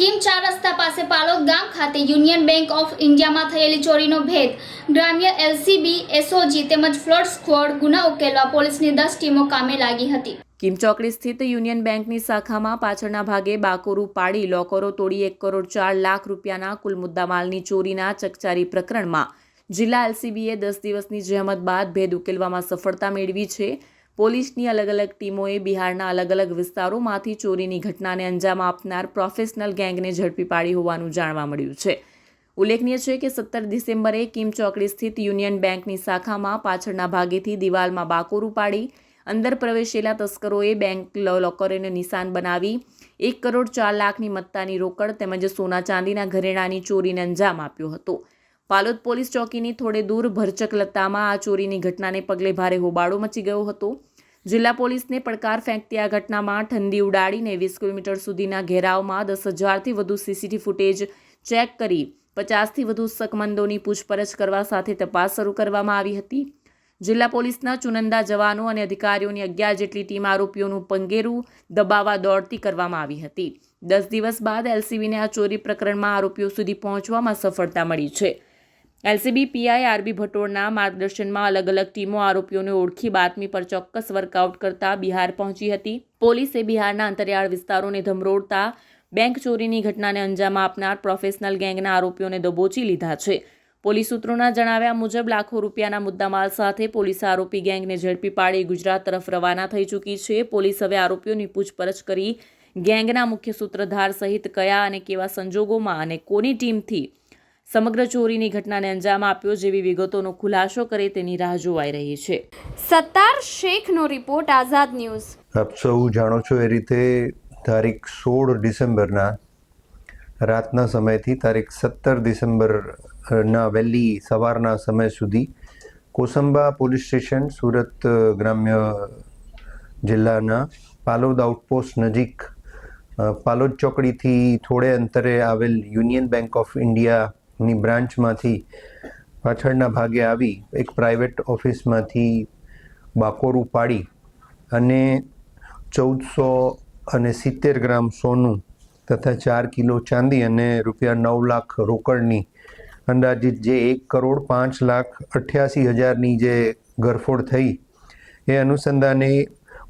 Kim ચાર રસ્તા પાસે પાલોદ ગામ ખાતે યુનિયન બેંક ઓફ ઇન્ડિયામાં થયેલી ચોરીનો ભેદ. ગ્રામ્ય એલસીબી, એસઓજી તેમજ ફ્લડ સ્કવોડ ગુના ઉકેલવા પોલીસની દસ ટીમો કામે લાગી હતી. કિમ ચોકડી સ્થિત યુનિયન બેંકની શાખામાં પાછળના ભાગે બાકોરું પાડી લોકરો તોડી એક કરોડ ચાર લાખ રૂપિયાના કુલ મુદ્દામાલની ચોરીના ચકચારી પ્રકરણમાં જિલ્લા એલસીબીએ દસ દિવસની જહેમત બાદ ભેદ ઉકેલવામાં સફળતા મેળવી છે. પોલીસની અલગ અલગ ટીમોએ બિહારના અલગ અલગ વિસ્તારોમાંથી ચોરીની ઘટનાને અંજામ આપનાર પ્રોફેશનલ ગેંગને ઝડપી પાડી હોવાનું જાણવા મળ્યું છે. ઉલ્લેખનીય છે કે સત્તર ડિસેમ્બરે કિમ ચોકડી સ્થિત યુનિયન બેંકની શાખામાં પાછળના ભાગેથી દિવાલમાં બાકોરું પાડી, અંદર પ્રવેશેલા તસ્કરોએ બેંક લોકરોને નિશાન બનાવી, એક કરોડ ચાર લાખની મત્તાની રોકડ તેમજ સોના ચાંદીના ઘરેણાની ચોરીને અંજામ આપ્યો હતો. પાલોદ પોલીસ ચોકીની થોડે દૂર ભરચક લતામાં આ ચોરીની ઘટનાને પગલે ભારે હોબાળો મચી ગયો હતો. જિલ્લા પોલીસને પડકાર ફેંકતી આ ઘટનામાં ઠંડી ઉડાડીને વીસ કિલોમીટર સુધીના ઘેરાવમાં દસ હજારથી વધુ સીસીટીવી ફૂટેજ ચેક કરી પચાસથી વધુ શકમંદોની પૂછપરછ કરવા સાથે તપાસ શરૂ કરવામાં આવી હતી. જિલ્લા પોલીસના ચુનંદા જવાનો અને અધિકારીઓની અગિયાર જેટલી ટીમ આરોપીઓનું પંગેરું દબાવવા દોડતી કરવામાં આવી હતી. દસ દિવસ બાદ એલસીબીને આ ચોરી પ્રકરણમાં આરોપીઓ સુધી પહોંચવામાં સફળતા મળી છે. એલસીબી, પીઆઈ, આરબી ભટોળના માર્ગદર્શનમાં અલગ અલગ ટીમો આરોપીઓને ઓળખી બાતમી પર ચોક્કસ વર્કઆઉટ કરતા બિહાર પહોંચી હતી. પોલીસે બિહારના અંતરિયાળ વિસ્તારોને ધમરોડતા બેંક ચોરીની ઘટનાને અંજામ આપનાર પ્રોફેશનલ ગેંગના આરોપીઓને દબોચી લીધા છે. પોલીસ સૂત્રોના જણાવ્યા મુજબ, લાખો રૂપિયાના મુદ્દામાલ સાથે પોલીસ આરોપી ગેંગને ઝડપી પાડી ગુજરાત તરફ રવાના થઈ ચૂકી છે. પોલીસ હવે આરોપીઓની પૂછપરછ કરી ગેંગના મુખ્ય સૂત્રધાર સહિત કયા અને કેવા સંજોગોમાં અને કોની ટીમથી સમગ્ર ચોરીની ઘટનાને અંજામ આપ્યો જેવી વિગતોનો ખુલાસો કરે તેની રાહ જોવાઈ રહી છે. સત્તાર શેખનો રિપોર્ટ આઝાદ ન્યૂઝ. આપ સૌ જાણો છો એ રીતે તારીખ સોળ ડિસેમ્બરના રાતના સમયથી તારીખ સત્તર ડિસેમ્બરના વહેલી સવારના સમય સુધી કોસંબા પોલીસ સ્ટેશન સુરત ગ્રામ્ય જિલ્લાના પાલોદ આઉટપોસ્ટ નજીક પાલોદ ચોકડીથી થોડે અંતરે આવેલ યુનિયન બેંક ઓફ ઇન્ડિયાની બ્રાન્ચમાંથી પાછળના ભાગે આવી એક પ્રાઇવેટ ઓફિસમાંથી બાકોરું પાડી અને ચૌદસો અને સિત્તેર ગ્રામ સોનું તથા ચાર કિલો ચાંદી અને રૂપિયા નવ લાખ રોકડની અંદાજિત જે એક કરોડ પાંચ લાખ અઠ્યાસી હજારની જે ગરફોડ થઈ, એ અનુસંધાને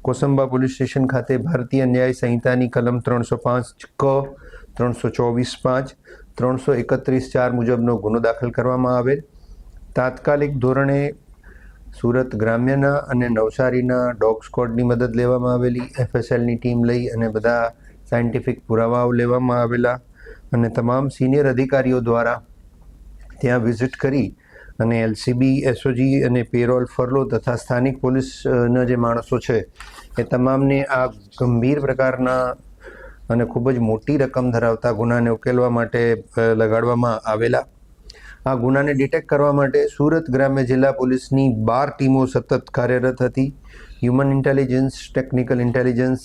કોસંબા પોલીસ સ્ટેશન ખાતે ભારતીય ન્યાય સંહિતાની કલમ ત્રણસો પાંચ ક, ત્રણસો ચોવીસ પાંચ ત્રણસો એકત્રીસ ચાર મુજબનો ગુનો દાખલ કરવામાં આવેલ. તાત્કાલિક ધોરણે સુરત ગ્રામ્યના અને નવસારીના ડોગ સ્કોડની મદદ લેવામાં આવેલી. એફએસએલની ટીમ લઈ અને બધા સાયન્ટિફિક પુરાવાઓ લેવામાં આવેલા અને તમામ સિનિયર અધિકારીઓ દ્વારા ત્યાં વિઝિટ કરી અને એલસીબી, એસઓજી અને પેરોલ ફરલો તથા સ્થાનિક પોલીસના જે માણસો છે, એ તમામને આ ગંભીર પ્રકારના અને ખૂબ જ મોટી રકમ ધરાવતા ગુનાને ઉકેલવા માટે લગાડવામાં આવેલા. આ ગુનાને ડિટેક્ટ કરવા માટે સુરત ગ્રામ્ય જિલ્લા પોલીસની બાર ટીમો સતત કાર્યરત હતી. હ્યુમન ઇન્ટેલિજન્સ, ટેકનિકલ ઇન્ટેલિજન્સ,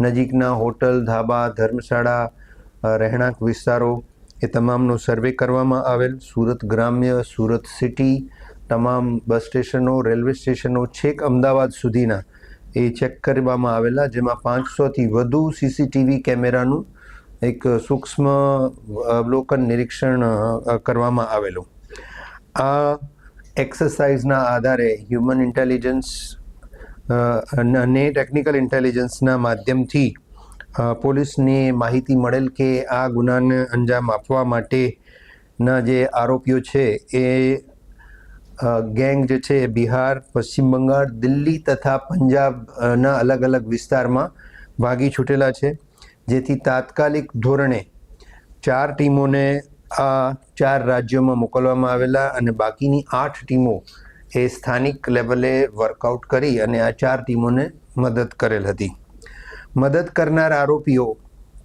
નજીકના હોટલ, ધાબા, ધર્મશાળા રહેણાંક વિસ્તારો, એ તમામનો સર્વે કરવામાં આવેલ. સુરત ગ્રામ્ય, સુરત સિટી, તમામ બસ સ્ટેશનો, રેલવે સ્ટેશનો છેક અમદાવાદ સુધીના એ ચેક કરવામાં આવેલા, જેમાં પાંચસોથી વધુ સીસીટીવી કેમેરાનું એક સૂક્ષ્મ અવલોકન નિરીક્ષણ કરવામાં આવેલું. આ એક્સરસાઇઝના આધારે હ્યુમન ઇન્ટેલિજન્સ અને ટેકનિકલ ઇન્ટેલિજન્સના માધ્યમથી પોલીસને માહિતી મળેલ કે આ ગુનાને અંજામ આપવા માટેના જે આરોપીઓ છે, એ ગેંગ જે છે એ બિહાર, પશ્ચિમ બંગાળ, દિલ્હી તથા પંજાબના અલગ અલગ વિસ્તારમાં ભાગી છૂટેલા છે. જેથી તાત્કાલિક ધોરણે ચાર ટીમોને આ ચાર રાજ્યોમાં મોકલવામાં આવેલા અને બાકીની આઠ ટીમો એ સ્થાનિક લેવલે વર્કઆઉટ કરી અને આ ચાર ટીમોને મદદ કરેલ હતી. મદદ કરનાર આરોપીઓ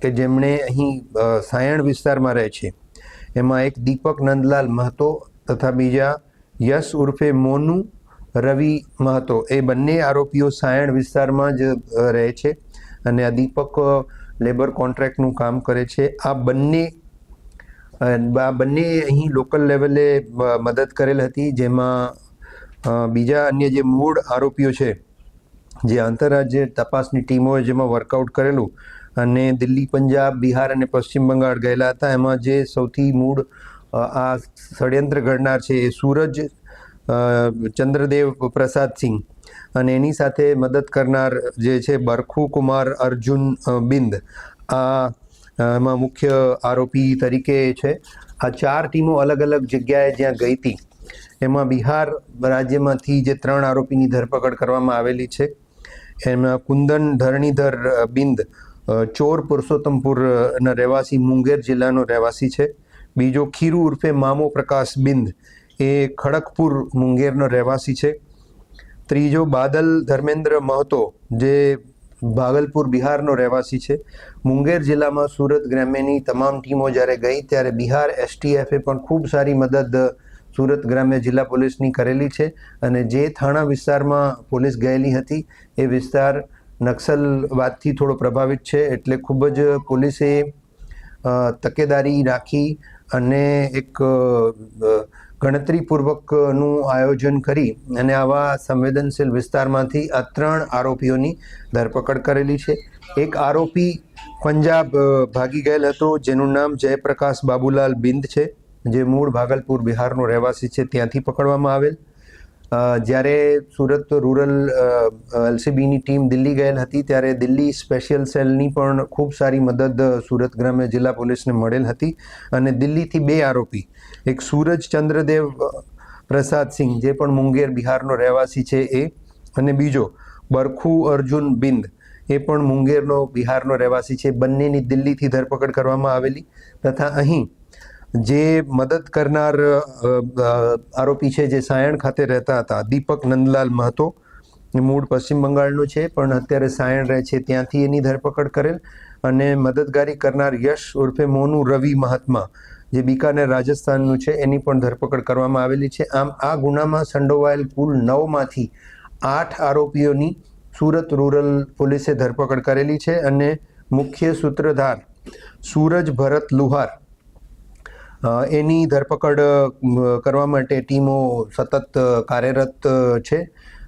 કે જેમણે અહીં સાયણ વિસ્તારમાં રહે છે, એમાં એક દીપક નંદલાલ મહતો તથા બીજા યશ ઉર્ફે મોનુ રવિ મહતો. એ બંને આરોપીઓ સાયણ વિસ્તારમાં જ રહે છે અને આ દીપક લેબર કોન્ટ્રાક્ટનું કામ કરે છે. આ બંને આ બંને અહીં લોકલ લેવલે મદદ કરેલ હતી. જેમાં બીજા અન્ય જે મૂળ આરોપીઓ છે, જે આંતરરાજ્ય તપાસની ટીમોએ જેમાં વર્કઆઉટ કરેલું અને દિલ્હી, પંજાબ, બિહાર અને પશ્ચિમ બંગાળ ગયેલા હતા. એમાં જે સૌથી મૂળ આ ષડયંત્ર ઘડનાર છે એ સૂરજ ચંદ્રદેવ પ્રસાદ સિંહ. અને એની સાથે મદદ કરનાર જે છે બરખુ કુમાર અર્જુન બિંદ. આ એમાં મુખ્ય આરોપી તરીકે છે. આ ચાર ટીમો અલગ અલગ જગ્યાએ જ્યાં ગઈ હતી એમાં બિહાર રાજ્યમાંથી જે ત્રણ આરોપીની ધરપકડ કરવામાં આવેલી છે. એમાં કુંદન, ધરણીધર બિંદ ચોર પુરુષોત્તમપુરના રહેવાસી, મુંગેર જિલ્લાનો રહેવાસી છે. બીજો ખીરુ ઉર્ફે મામો પ્રકાશ બિંદ એ ખડગપુર મુંગેરનો રહેવાસી છે. ત્રીજો બાદલ ધર્મેન્દ્ર મહતો જે ભાગલપુર બિહારનો રહેવાસી છે. મુંગેર જિલ્લામાં સુરત ગ્રામ્યની તમામ ટીમો જ્યારે ગઈ ત્યારે બિહાર એસટીએફે પણ ખૂબ સારી મદદ સુરત ગ્રામ્ય જિલ્લા પોલીસની કરેલી છે અને જે થાણા વિસ્તારમાં પોલીસ ગયેલી હતી એ વિસ્તાર નક્સલવાદથી થોડો પ્રભાવિત છે એટલે ખૂબ જ પોલીસે તકેદારી રાખી અને એક ગણતરીપૂર્વકનું આયોજન કરી અને આવા સંવેદનશીલ વિસ્તારમાંથી આ ત્રણ આરોપીઓની ધરપકડ કરેલી છે. એક આરોપી પંજાબ ભાગી ગયેલ હતો, જેનું નામ જયપ્રકાશ બાબુલાલ બિંદ છે, જે મૂળ ભાગલપુર બિહારનો રહેવાસી છે, ત્યાંથી પકડવામાં આવેલ. જ્યારે સુરત રૂરલ એલસીબીની ટીમ દિલ્હી ગયેલ હતી, ત્યારે દિલ્હી સ્પેશિયલ સેલની પણ ખૂબ સારી મદદ સુરત ગ્રામ્ય જિલ્લા પોલીસને મળેલ હતી અને દિલ્હીથી બે આરોપી, એક સૂરજ ચંદ્રદેવ પ્રસાદ સિંહ, જે પણ મુંગેર બિહારનો રહેવાસી છે એ, અને બીજો બરખુ અર્જુન બિંદ, એ પણ મુંગેરનો બિહારનો રહેવાસી છે. બંનેની દિલ્હીથી ધરપકડ કરવામાં આવેલી તથા અહીં જે મદદ કરનાર આરોપી છે જે સાયણ ખાતે રહેતા હતા. દીપક નંદલાલ મહતો મૂળ પશ્ચિમ બંગાળનો છે, પણ અત્યારે સાયણ રહે છે. ત્યાંથી એની ધરપકડ કરેલ અને મદદગારી કરનાર યશ ઉર્ફે મોનુ રવિ મહાત્મા, જે બિકાનેર, રાજસ્થાનનું છે, એની પણ ધરપકડ કરવામાં આવેલી છે. આમ, આ ગુનામાં સંડોવાયેલ કુલ નવમાંથી આઠ આરોપીઓની સુરત રૂરલ પોલીસે ધરપકડ કરેલી છે અને મુખ્ય સૂત્રધાર સૂરજ ભરત લુહાર એની ધરપકડ કરવા માટે ટીમો સતત કાર્યરત છે.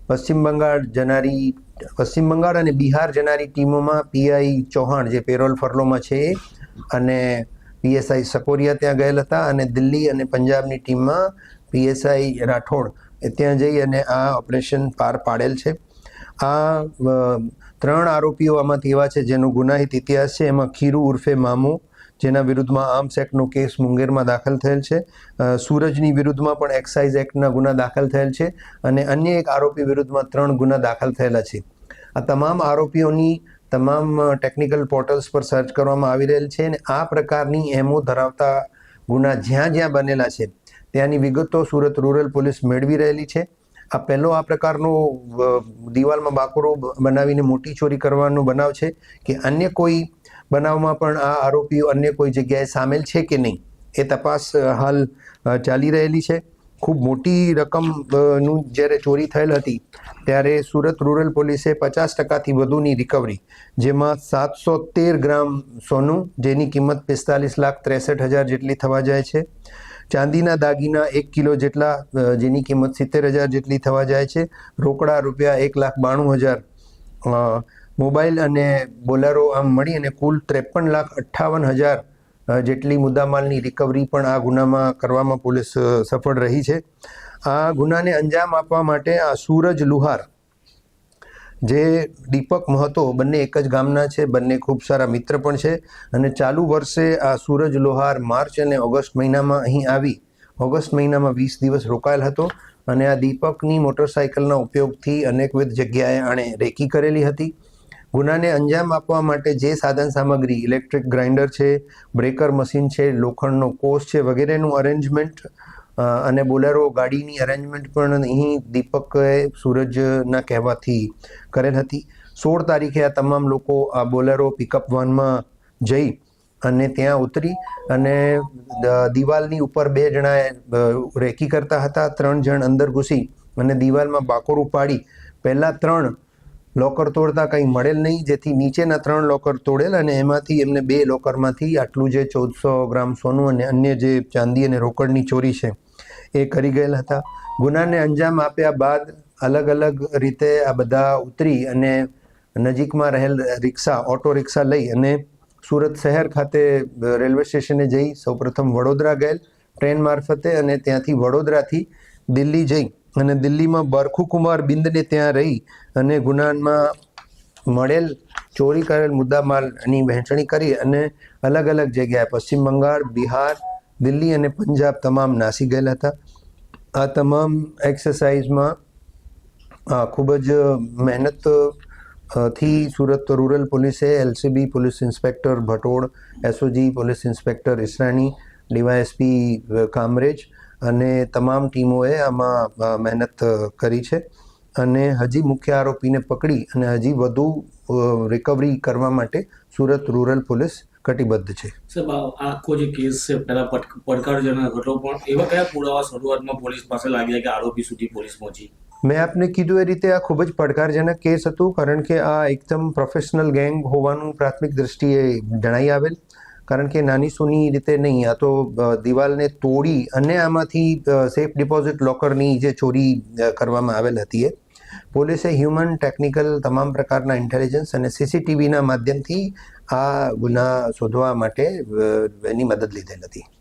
પશ્ચિમ બંગાળ જનારી, પશ્ચિમ બંગાળ અને બિહાર જનારી ટીમોમાં પીઆઈ ચૌહાણ, જે પેરોલ ફરલોમાં છે, અને પીએસઆઈ સકોરિયા ત્યાં ગયેલ હતા અને દિલ્હી અને પંજાબની ટીમમાં પીએસઆઈ રાઠોડ એ ત્યાં જઈ અને આ ઓપરેશન પાર પાડેલ છે. આ ત્રણ આરોપીઓ આમાંથી એવા છે જેનો ગુનાહિત ઇતિહાસ છે. એમાં ખીરુ ઉર્ફે મામુ જેના વિરુદ્ધમાં આર્મ્સ એક્ટનો કેસ મુંગેરમાં દાખલ થયેલ છે. સૂરજની વિરુદ્ધમાં પણ એક્સાઇઝ એક્ટના ગુના દાખલ થયેલ છે અને અન્ય એક આરોપી વિરુદ્ધમાં ત્રણ ગુના દાખલ થયેલા છે. આ તમામ આરોપીઓની તમામ ટેકનિકલ પોર્ટલ્સ પર સર્ચ કરવામાં આવી રહેલ છે અને આ પ્રકારની એમઓ ધરાવતા ગુના જ્યાં જ્યાં બનેલા છે, ત્યાંની વિગતો સુરત રૂરલ પોલીસ મેળવી રહેલી છે. આ પહેલો આ પ્રકારનો દિવાલમાં બાકોરો બનાવીને મોટી ચોરી કરવાનો બનાવ છે કે અન્ય કોઈ બનાવમાં પણ આ આરોપીઓ અન્ય કોઈ જગ્યાએ સામેલ છે કે નહીં એ તપાસ હાલ ચાલી રહેલી છે. ખૂબ મોટી રકમનું જ્યારે ચોરી થયેલ હતી ત્યારે સુરત રૂરલ પોલીસે પચાસ ટકાથી વધુની રિકવરી જેમાં સાતસો તેર ગ્રામ સોનું, જેની કિંમત પિસ્તાલીસ લાખ ત્રેસઠ હજાર જેટલી થવા જાય છે. ચાંદીના દાગીના એક કિલો જેટલા જેની કિંમત સિત્તેર હજાર જેટલી થવા જાય છે. રોકડા રૂપિયા એક લાખ બાણું હજાર મોબાઈલ અને બોલરો આમ મળી અને કુલ ત્રેપન લાખ અઠ્ઠાવન હજાર જેટલી મુદ્દામાલની રિકવરી પણ આ ગુનામાં કરવામાં પોલીસ સફળ રહી છે. આ ગુનાને અંજામ આપવા માટે આ સૂરજ લુહાર, જે દીપક મહતો બંને એક જ ગામના છે, બંને ખૂબ સારા મિત્ર પણ છે અને ચાલુ વર્ષે આ સૂરજ લોહાર માર્ચ અને ઓગસ્ટ મહિનામાં અહીં આવી. ઓગસ્ટ મહિનામાં વીસ દિવસ રોકાયેલ હતો અને આ દીપકની મોટરસાયકલના ઉપયોગથી અનેકવિધ જગ્યાએ આણે રેકી કરેલી હતી. ગુનાને અંજામ આપવા માટે જે સાધન સામગ્રી, ઇલેક્ટ્રિક ગ્રાઇન્ડર છે, બ્રેકર મશીન છે, લોખંડનો કોષ છે વગેરેનું અરેન્જમેન્ટ અને બોલેરો ગાડીની અરેન્જમેન્ટ પણ અહીં દીપકે સૂરજના કહેવાથી કરેલ હતી. સોળ તારીખે આ તમામ લોકો આ બોલેરો પિકઅપ વાનમાં જઈ અને ત્યાં ઉતરી અને દિવાલની ઉપર બે જણાએ રેકી કરતા હતા. ત્રણ જણ અંદર ઘૂસી અને દિવાલમાં બાકોરું પાડી. પહેલાં ત્રણ લોકર તોડતા કંઈ મળેલ નહીં. જેથી નીચેના ત્રણ લોકર તોડેલ અને એમાંથી એમને બે લોકરમાંથી આટલું જે ચૌદસો ગ્રામ સોનું અને અન્ય જે ચાંદી અને રોકડની ચોરી છે એ કરી ગયેલ હતા. ગુનાને અંજામ આપ્યા બાદ અલગ અલગ રીતે આ બધા ઉતરી અને નજીકમાં રહેલ રિક્ષા, ઓટો રિક્ષા લઈ અને સુરત શહેર ખાતે રેલવે સ્ટેશને જઈ સૌપ્રથમ વડોદરા ગયેલ. ટ્રેન મારફતે અને ત્યાંથી વડોદરાથી દિલ્હી જઈ અને દિલ્હીમાં બરખુ કુમાર બિંદને ત્યાં રહી અને ગુનામાં મળેલ, ચોરી કરેલ મુદ્દામાલની વહેંચણી કરી અને અલગ અલગ જગ્યાએ પશ્ચિમ બંગાળ, બિહાર, દિલ્હી અને પંજાબ તમામ નાસી ગયેલા હતા. આ તમામ એક્સરસાઇઝમાં ખૂબ જ મહેનતથી સુરત રૂરલ પોલીસે, LCB police inspector Bhatod SOG police inspector Israni, DYSP Kamrej અને તમામ ટીમોએ આમાં મહેનત કરી છે. અને હજી મુખ્ય આરોપીને પકડી અને હજી વધુ રિકવરી કરવા માટે સુરત રૂરલ પોલીસ કટિબદ્ધ છે. સાહેબ આખો જે કેસ છે પહેલા પડકારજનક હતો પણ એવા કયા પુરાવા શરૂઆતમાં પોલીસ પાસે લાગ્યા કે આરોપી સુધી પોલીસ પહોંચી? મેં આપને કીધું એ રીતે આ ખૂબ જ પડકારજનક કેસ હતું કારણ કે આ એકદમ પ્રોફેશનલ ગેંગ હોવાનું પ્રાથમિક દ્રષ્ટિએ જણાઈ આવેલ. કારણ કે નાની સૂની રીતે નહીં, આ તો દિવાલને તોડી અને આમાંથી સેફ ડિપોઝિટ લોકરની જે ચોરી કરવામાં આવેલ હતી એ. પોલીસે હ્યુમન ટેકનિકલ તમામ પ્રકારના ઇન્ટેલિજન્સ અને સીસીટીવીના માધ્યમથી આ ગુના શોધવા માટે એની મદદ લીધેલ હતી.